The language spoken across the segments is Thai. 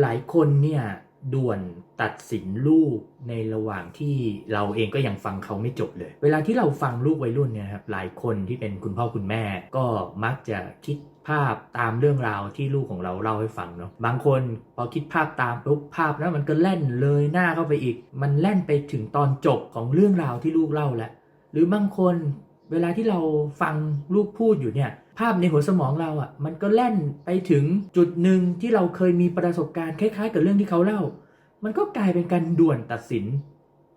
หลายคนเนี่ยด่วนตัดสินลูกในระหว่างที่เราเองก็ยังฟังเขาไม่จบเลย เวลาที่เราฟังลูกวัยรุ่นเนี่ยครับหลายคนที่เป็นคุณพ่อคุณแม่ ก็มักจะคิดภาพตามเรื่องราวที่ลูกของเราเล่าให้ฟังเนาะบางคนพอคิดภาพตามปุ๊บภาพนั้นมันก็แล่นเลยหน้าเข้าไปอีก มันแล่นไปถึงตอนจบของเรื่องราวที่ลูกเล่าแล้วหรือบางคนเวลาที่เราฟังลูกพูดอยู่เนี่ย ภาพในหัวสมองเราอะ่ะ มันก็แล่นไปถึงจุดหนึ่งที่เราเคยมีประสบการณ์คล้ายๆ กับเรื่องที่เขาเล่า มันก็กลายเป็นการด่วนตัดสิน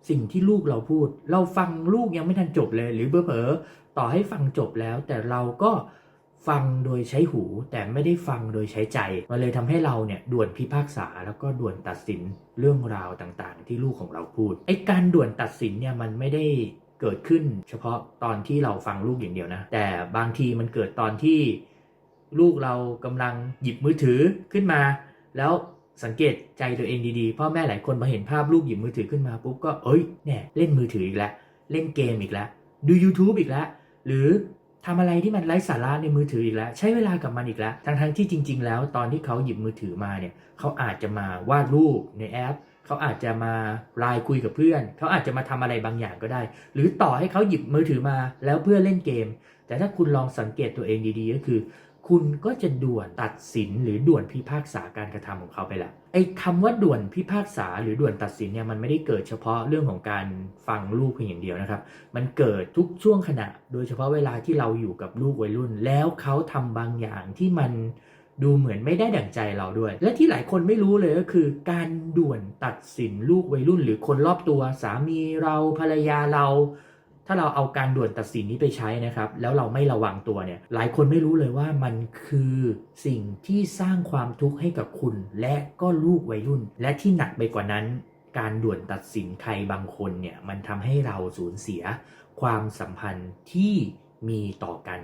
สิ่งที่ลูกเราพูด เราฟังลูกยังไม่ทันจบเลย หรือเผลอๆต่อให้ฟังจบแล้ว แต่เราก็ฟังโดยใช้หูแต่ไม่ได้ฟังโดยใช้ใจ มันเลยทำให้เราเนี่ยด่วนพิพากษาแล้วก็ด่วนตัดสินเรื่องราวต่างๆ ที่ลูกของเราพูดไอ้การด่วนตัดสินเนี่ยมันไม่ได้ เกิดขึ้นเฉพาะตอนที่เราฟังลูกอย่างเดียวนะ แต่บางทีมันเกิดตอนที่ลูกเรากำลังหยิบมือถือขึ้นมา แล้วสังเกตใจตัวเองดีๆพ่อแม่หลายคนมาเห็นภาพลูกหยิบมือถือขึ้นมาปุ๊บก็เอ้ยเนี่ยเล่นมือถืออีกแล้วเล่นเกมอีกแล้วดู YouTube อีกแล้วหรือทำอะไรที่มันไร้สาระในมือถืออีกแล้ว ใช้เวลากับมันอีกแล้วทั้งๆที่จริง ๆ แล้วตอนที่เขาหยิบมือถือมาเนี่ยเขาอาจจะมาวาดรูปในแอป เขาอาจจะมาไลน์คุยกับเพื่อน เขาอาจจะมาทำอะไรบางอย่างก็ได้ หรือต่อให้เขาหยิบมือถือมาแล้วเพื่อเล่นเกม แต่ถ้าคุณลองสังเกตตัวเองดีๆ ก็คือ คุณก็จะด่วนตัดสินหรือด่วนพิพากษาการกระทำของเขาไปแล้วไอ้คำว่าด่วนพิพากษาหรือด่วนตัดสินเนี่ยมันไม่ได้เกิดเฉพาะเรื่องของการฟังลูกเพียงอย่างเดียวนะครับ มันเกิดทุกช่วงขณะ โดยเฉพาะเวลาที่เราอยู่กับลูกวัยรุ่น แล้วเขาทำบางอย่างที่มัน ดูเหมือนไม่ได้ดั่งใจเราด้วย และที่หลายคนไม่รู้เลยก็คือ การด่วนตัดสินลูกวัยรุ่น หรือคนรอบตัวสามีเราภรรยาเรา ถ้าเราเอาการด่วนตัดสินนี้ไปใช้นะครับ แล้วเราไม่ระวังตัวเนี่ย หลายคนไม่รู้เลยว่ามันคือสิ่งที่สร้างความทุกข์ให้กับคุณ และก็ลูกวัยรุ่น และที่หนักไปกว่านั้น การด่วนตัดสินใครบางคนเนี่ยมันทำให้เราสูญเสียความสัมพันธ์ที่มีต่อกัน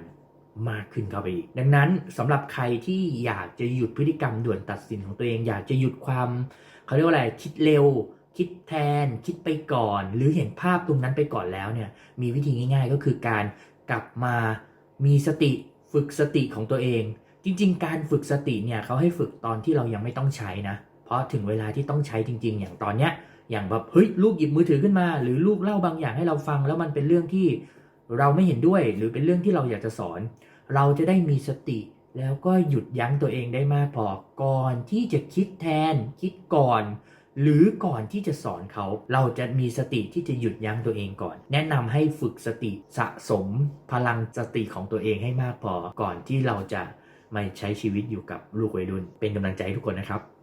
มากขึ้นเข้าไปอีก ดังนั้นสำหรับใครที่อยากจะหยุดพฤติกรรมด่วนตัดสินของตัวเอง อยากจะหยุดความเขาเรียกว่าอะไรคิดเร็ว คิดแทน คิดไปก่อน หรือเห็นภาพตรงนั้นไปก่อนแล้วเนี่ยมีวิธีง่าย ๆ ก็คือการกลับมามีสติฝึกสติของตัวเอง จริง ๆ การฝึกสติเนี่ยเขาให้ฝึกตอนที่เรายังไม่ต้องใช้นะ เพราะถึงเวลาที่ต้องใช้จริง ๆ อย่างตอนเนี้ยอย่างแบบเฮ้ยลูกหยิบมือถือขึ้นมา หรือลูกเล่าบางอย่างให้เราฟัง แล้วมันเป็นเรื่องที่ เราไม่เห็นด้วยหรือเป็นเรื่องที่เราอยากจะสอน เราจะได้มีสติ แล้วก็หยุดยั้งตัวเองได้มากพอก่อนที่จะคิดแทน คิดก่อน หรือก่อนที่จะสอนเขาเราจะมีสติที่จะหยุดยั้งตัวเองก่อน แนะนำให้ฝึกสติสะสมพลังสติของตัวเองให้มากพอก่อนที่เราจะมาใช้ชีวิตอยู่กับลูกวัยรุ่นเป็นกำลังใจให้ทุกคนนะครับ